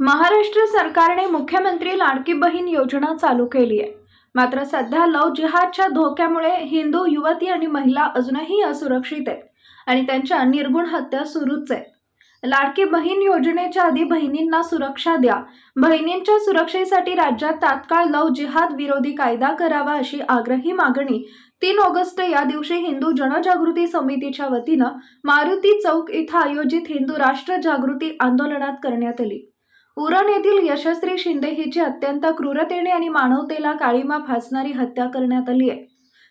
महाराष्ट्र सरकारने मुख्यमंत्री लाडकी बहीण योजना चालू केली आहे. मात्र सध्या लव जिहादच्या धोक्यामुळे हिंदू युवती आणि महिला अजूनही असुरक्षित आहेत आणि त्यांच्या निर्गुण हत्या सुरूच आहेत. लाडकी बहीण योजनेच्या आधी बहिणींना सुरक्षा द्या. बहिणींच्या सुरक्षेसाठी राज्यात तात्काळ लव जिहाद विरोधी कायदा करावा अशी आग्रही मागणी तीन ऑगस्ट या दिवशी हिंदू जनजागृती समितीच्या वतीनं मारुती चौक इथं आयोजित हिंदू राष्ट्र जागृती आंदोलनात करण्यात आली. उरण येथील यशस्वी शिंदे हिची अत्यंत क्रूरतेने आणि मानवतेला काळीमा फासणारी हत्या करण्यात आली आहे.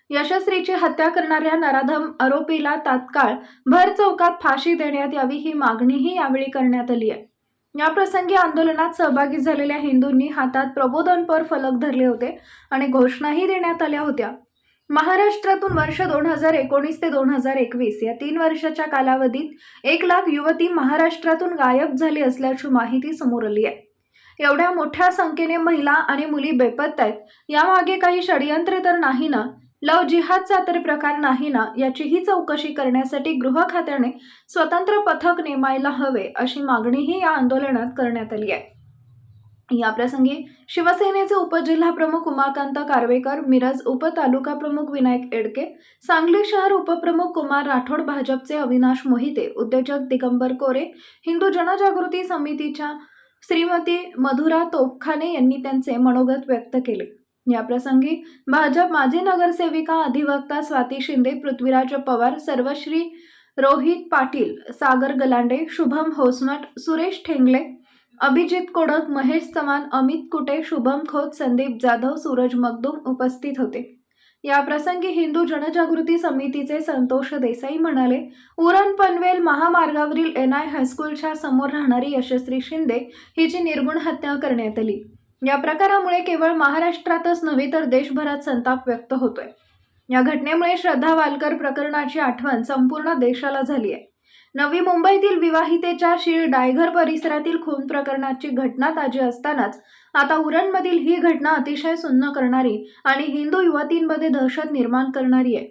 यशस्वीची हत्या करणाऱ्या नराधम आरोपीला तात्काळ भर चौकात फाशी देण्यात यावी ही मागणीही यावेळी करण्यात आली आहे. या प्रसंगी आंदोलनात सहभागी झालेल्या हिंदूंनी हातात प्रबोधनपर फलक धरले होते आणि घोषणाही देण्यात आल्या होत्या. महाराष्ट्रातून वर्ष दोन हजार एकोणीस ते दोन हजार एकवीस या तीन वर्षाच्या कालावधीत एक लाख युवती महाराष्ट्रातून गायब झाली असल्याची माहिती समोर आली आहे. एवढ्या मोठ्या संख्येने महिला आणि मुली बेपत्ता आहेत. यामागे काही षडयंत्र तर नाही ना? लव जिहादचा तर प्रकार नाही ना? याचीही चौकशी करण्यासाठी गृह खात्याने स्वतंत्र पथक नेमायला हवे अशी मागणीही या आंदोलनात करण्यात आली आहे. या प्रसंगी शिवसेनेचे उपजिल्हाप्रमुख उमाकांत कारवेकर मिरज उपतालुका प्रमुख विनायक एडके सांगली शहर उपप्रमुख कुमार राठोड भाजपचे अविनाश मोहिते उद्योजक दिगंबर कोरे हिंदू जनजागृती समितीच्या श्रीमती मधुरा तोपखाने यांनी त्यांचे मनोगत व्यक्त केले. या प्रसंगी भाजप माजी नगरसेविका अधिवक्ता स्वाती शिंदे पृथ्वीराज पवार सर्वश्री रोहित पाटील सागर गलांडे शुभम होसमट सुरेश ठेंगले अभिजित कोडक महेश चव्हाण अमित कुटे शुभम खोत संदीप जाधव सूरज मगदूम उपस्थित होते. या प्रसंगी हिंदू जनजागृती समितीचे संतोष देसाई म्हणाले उरण पनवेल महामार्गावरील एन आय हायस्कूलच्या समोर राहणारी यशस्वी शिंदे हिची निर्गुण हत्या करण्यात आली. या प्रकारामुळे केवळ महाराष्ट्रातच नव्हे तर देशभरात संताप व्यक्त होतोय. या घटनेमुळे श्रद्धा वालकर प्रकरणाची आठवण संपूर्ण देशाला झाली आहे. नवी मुंबईतील विवाहितेच्या शीळ डायघर परिसरातील खून प्रकरणाची घटना ताजी असतानाच आता उरणमधील ही घटना अतिशय सुन्न करणारी आणि हिंदू युवतींमध्ये दहशत निर्माण करणारी आहे.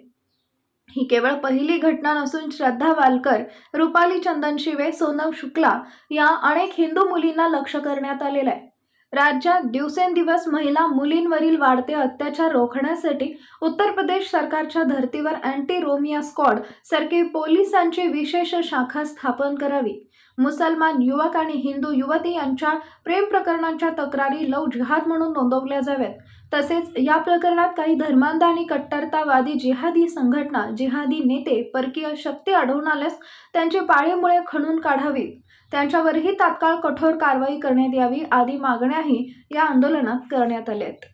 ही केवळ पहिली घटना नसून श्रद्धा वालकर रुपाली चंदन शिवे सोनम शुक्ला या अनेक हिंदू मुलींना लक्ष करण्यात आलेलं आहे. राज्यात दिवसेंदिवस महिला मुलींवरील वाढते अत्याचार रोखण्यासाठी उत्तर प्रदेश सरकारच्या धर्तीवर अँटी रोमिया स्क्वॉड सारखी पोलिसांची विशेष शाखा स्थापन करावी. मुसलमान युवक आणि हिंदू युवती यांच्या प्रेम प्रकरणांच्या तक्रारी लव जिहाद म्हणून नोंदवल्या जाव्यात. तसेच या प्रकरणात काही धर्मांध आणि कट्टरतावादी जिहादी संघटना जिहादी नेते परकीय शक्ती आढळून आल्यास त्यांची पाळीमुळे खणून काढावीत. त्यांच्यावरही तात्काळ कठोर कारवाई करण्यात यावी आदी मागण्याही या आंदोलनात करण्यात आल्या आहेत